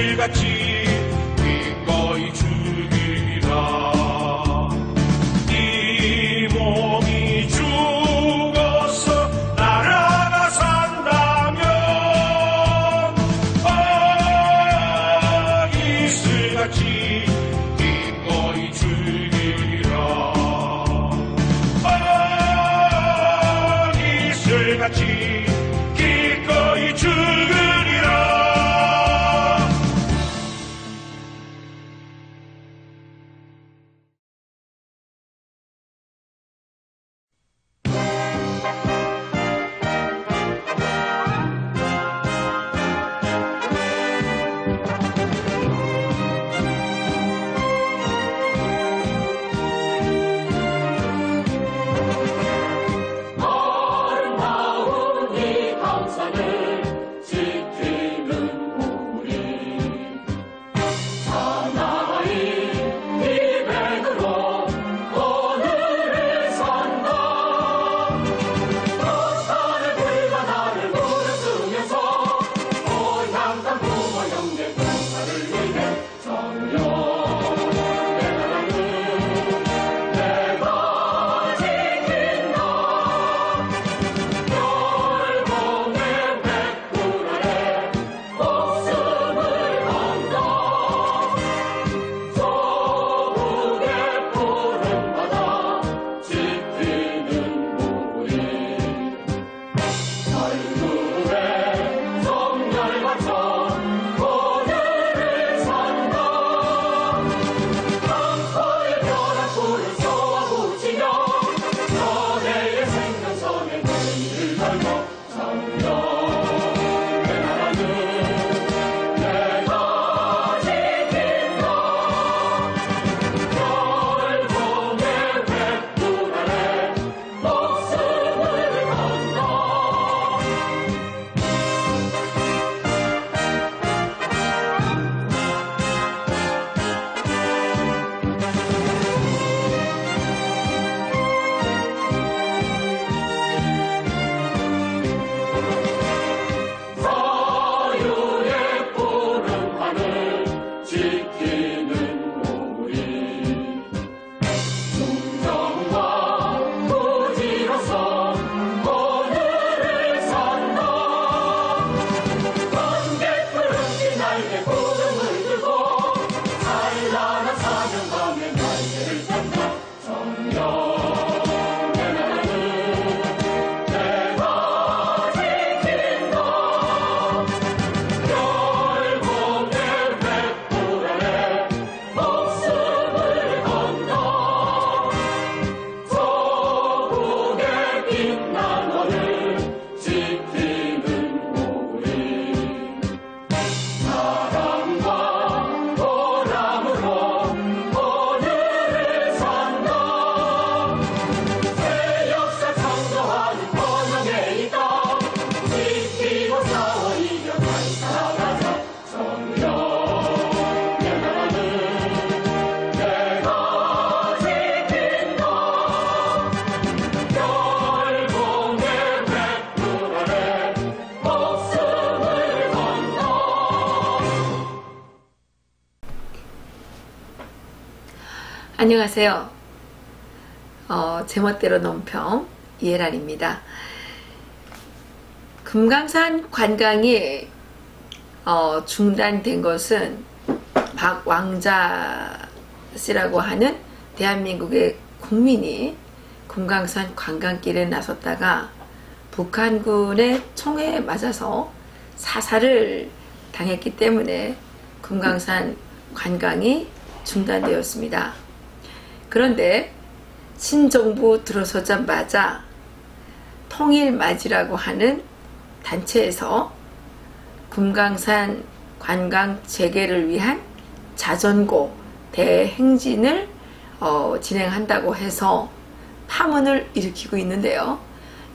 이 안녕하세요. 어, 제멋대로 논평 이해란입니다. 금강산 관광이 어, 중단된 것은 박왕자 씨라고 하는 대한민국의 국민이 금강산 관광길에 나섰다가 북한군의 총에 맞아서 사살을 당했기 때문에 금강산 관광이 중단되었습니다. 그런데 신정부 들어서자마자 통일맞이라고 하는 단체에서 금강산 관광 재개를 위한 자전거 대행진을 어, 진행한다고 해서 파문을 일으키고 있는데요.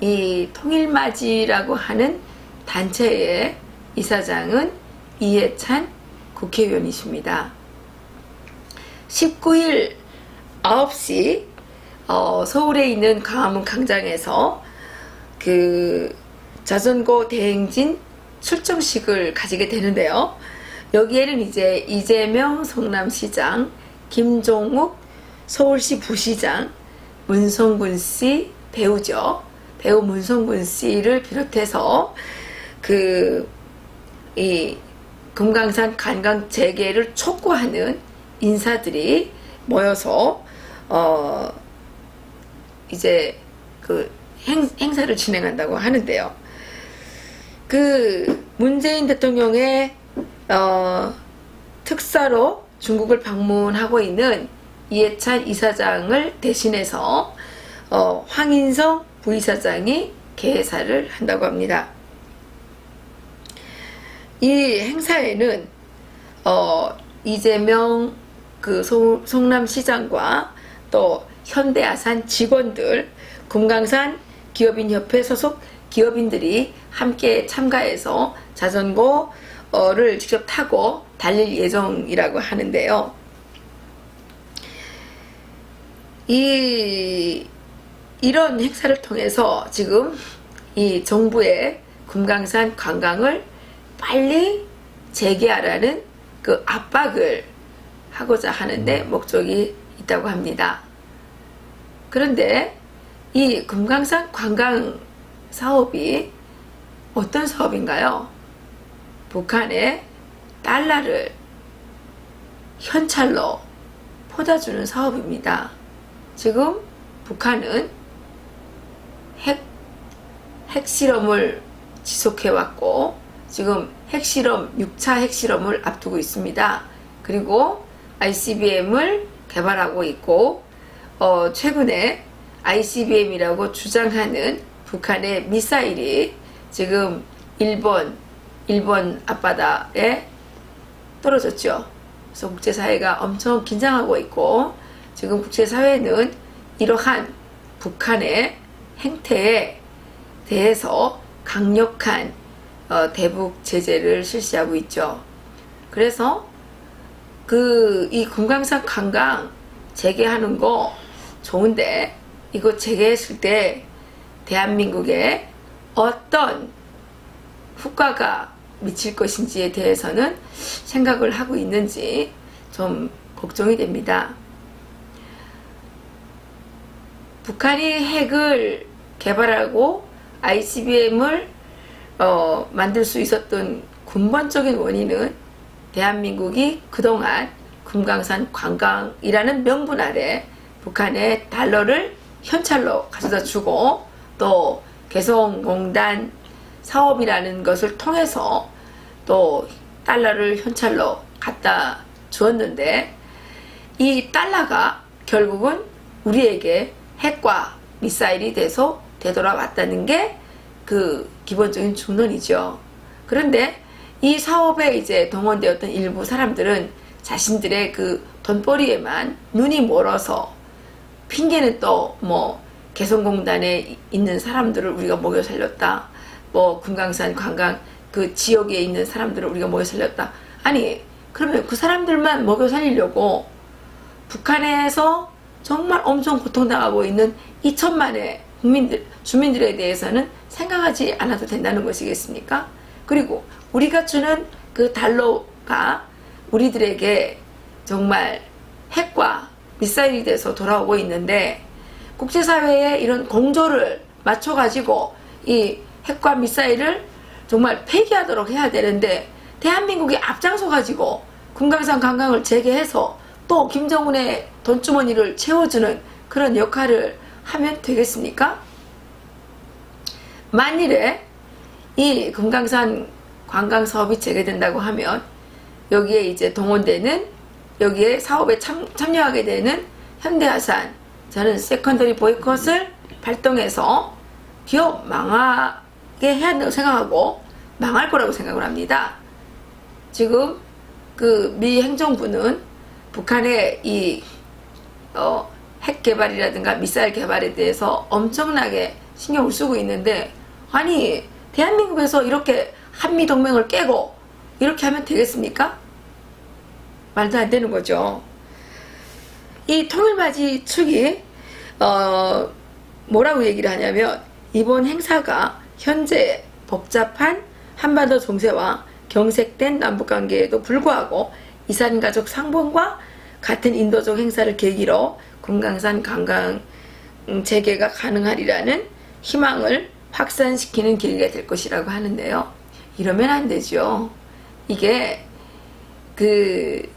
이 통일맞이라고 하는 단체의 이사장은 이해찬 국회의원이십니다. 19일 9시 어, 서울에 있는 광화문 광장에서 그 자전거 대행진 출정식을 가지게 되는데요. 여기에는 이제 이재명 성남시장, 김종욱 서울시 부시장, 문성군 씨 배우죠. 배우 문성군 씨를 비롯해서 그 이 금강산 관광 재개를 촉구하는 인사들이 모여서 어 이제 그 행, 행사를 진행한다고 하는데요. 그 문재인 대통령의 어, 특사로 중국을 방문하고 있는 이해찬 이사장을 대신해서 어, 황인성 부이사장이 개사를 한다고 합니다. 이 행사에는 어, 이재명 그 송, 성남시장과 또 현대아산 직원들, 금강산 기업인협회 소속 기업인들이 함께 참가해서 자전거를 직접 타고 달릴 예정이라고 하는데요. 이 이런 행사를 통해서 지금 이 정부의 금강산 관광을 빨리 재개하라는 그 압박을 하고자 하는데 목적이 있다고 합니다. 그런데 이 금강산 관광 사업이 어떤 사업인가요? 북한에 달러를 현찰로 퍼다주는 사업입니다. 지금 북한은 핵, 핵실험을 지속해왔고, 지금 핵실험, 6차 핵실험을 앞두고 있습니다. 그리고 ICBM을 개발하고 있고, 어, 최근에 ICBM이라고 주장하는 북한의 미사일이 지금 일본, 일본 앞바다에 떨어졌죠. 그래서 국제사회가 엄청 긴장하고 있고, 지금 국제사회는 이러한 북한의 행태에 대해서 강력한 어, 대북 제재를 실시하고 있죠. 그래서 그 이 금강산 관광 재개하는 거 좋은데 이거 재개했을 때 대한민국에 어떤 효과가 미칠 것인지에 대해서는 생각을 하고 있는지 좀 걱정이 됩니다. 북한이 핵을 개발하고 ICBM을 어, 만들 수 있었던 근본적인 원인은 대한민국이 그동안 금강산 관광이라는 명분 아래 북한에 달러를 현찰로 가져다 주고 또 개성공단 사업이라는 것을 통해서 또 달러를 현찰로 갖다 주었는데 이 달러가 결국은 우리에게 핵과 미사일이 돼서 되돌아왔다는 게 그 기본적인 중론이죠. 그런데 이 사업에 이제 동원되었던 일부 사람들은 자신들의 그 돈벌이에만 눈이 멀어서 핑계는 또 뭐 개성공단에 있는 사람들을 우리가 먹여 살렸다. 뭐 금강산 관광 그 지역에 있는 사람들을 우리가 먹여 살렸다. 아니 그러면 그 사람들만 먹여 살리려고 북한에서 정말 엄청 고통당하고 있는 2천만의 국민들, 주민들에 대해서는 생각하지 않아도 된다는 것이겠습니까? 그리고 우리가 주는 그 달러가 우리들에게 정말 핵과 미사일이 돼서 돌아오고 있는데 국제사회에 이런 공조를 맞춰가지고 이 핵과 미사일을 정말 폐기하도록 해야 되는데 대한민국이 앞장서 가지고 금강산 관광을 재개해서 또 김정은의 돈주머니를 채워주는 그런 역할을 하면 되겠습니까? 만일에 이 금강산 관광 사업이 재개된다고 하면 여기에 이제 동원되는 여기에 사업에 참, 참여하게 되는 현대화산 저는 세컨더리 보이콧을 발동해서 기업 망하게 해야 한다고 생각하고 망할 거라고 생각을 합니다. 지금 그 미 행정부는 북한의 이 어, 핵 개발이라든가 미사일 개발에 대해서 엄청나게 신경을 쓰고 있는데 아니 대한민국에서 이렇게 한미 동맹을 깨고 이렇게 하면 되겠습니까? 말도 안 되는 거죠. 이 통일맞이 측이 어, 뭐라고 얘기를 하냐면 이번 행사가 현재 복잡한 한반도 정세와 경색된 남북관계에도 불구하고 이산가족 상봉과 같은 인도적 행사를 계기로 금강산 관광 음, 재개가 가능하리라는 희망을 확산시키는 계기가 될 것이라고 하는데요. 이러면 안 되죠. 이게 그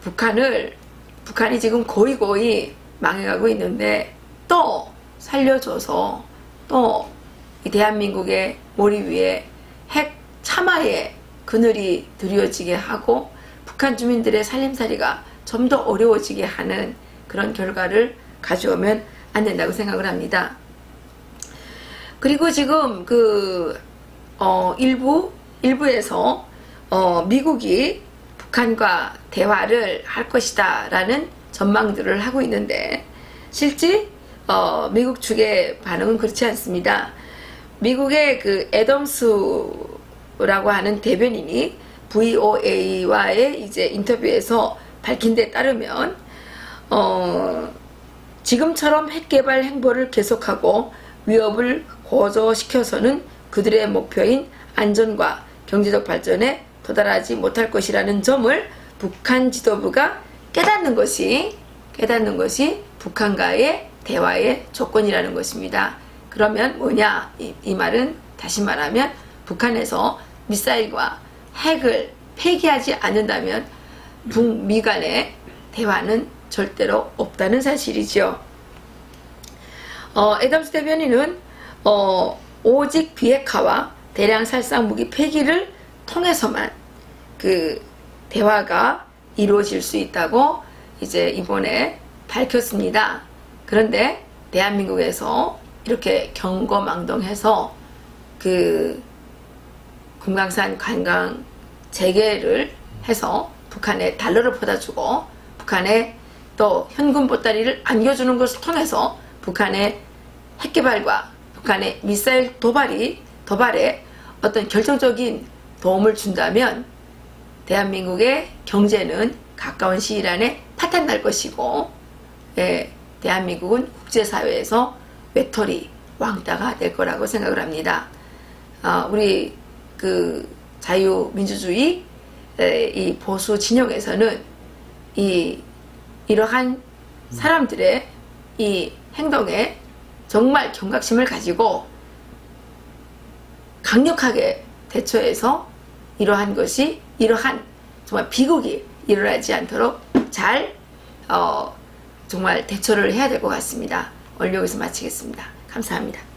북한을 북한이 지금 거의 거의 망해가고 있는데 또 살려줘서 또이 대한민국의 머리 위에 핵 참화의 그늘이 드리워지게 하고 북한 주민들의 살림살이가 좀 더 어려워지게 하는 그런 결과를 가져오면 안 된다고 생각을 합니다. 그리고 지금 그 어, 일부 일부에서 어, 미국이 북한과 대화를 할 것이다라는 전망들을 하고 있는데 실제 어, 미국 측의 반응은 그렇지 않습니다. 미국의 그 애덤스라고 하는 대변인이 VOA와의 이제 인터뷰에서 밝힌 데 따르면 어, 지금처럼 핵 개발 행보를 계속하고 위협을 고조시켜서는 그들의 목표인 안전과 경제적 발전에 도달하지 못할 것이라는 점을 북한 지도부가 깨닫는 것이 깨닫는 것이 북한과의 대화의 조건이라는 것입니다. 그러면 뭐냐 이, 이 말은 다시 말하면 북한에서 미사일과 핵을 폐기하지 않는다면 북미 간의 대화는 절대로 없다는 사실이죠. 어, 애덤스 대변인은 어, 오직 비핵화와 대량 살상 무기 폐기를 통해서만 그 대화가 이루어질 수 있다고 이제 이번에 밝혔습니다. 그런데 대한민국에서 이렇게 경거망동해서 그 금강산 관광 재개를 해서 북한에 달러를 퍼다주고 북한에 또 현금 보따리를 안겨주는 것을 통해서 북한의 핵개발과 북한의 미사일 도발이 도발에 어떤 결정적인 도움을 준다면 대한민국의 경제는 가까운 시일 안에 파탄 날 것이고 예, 대한민국은 국제사회에서 외톨이 왕따가 될 거라고 생각을 합니다. 어, 우리 그 자유민주주의 에, 이 보수 진영에서는 이 이러한 사람들의 이 행동에 정말 경각심을 가지고 강력하게 대처해서 이러한 것이 이러한 정말 비극이 일어나지 않도록 잘 어, 정말 대처를 해야 될 것 같습니다. 오늘 여기서 마치겠습니다. 감사합니다.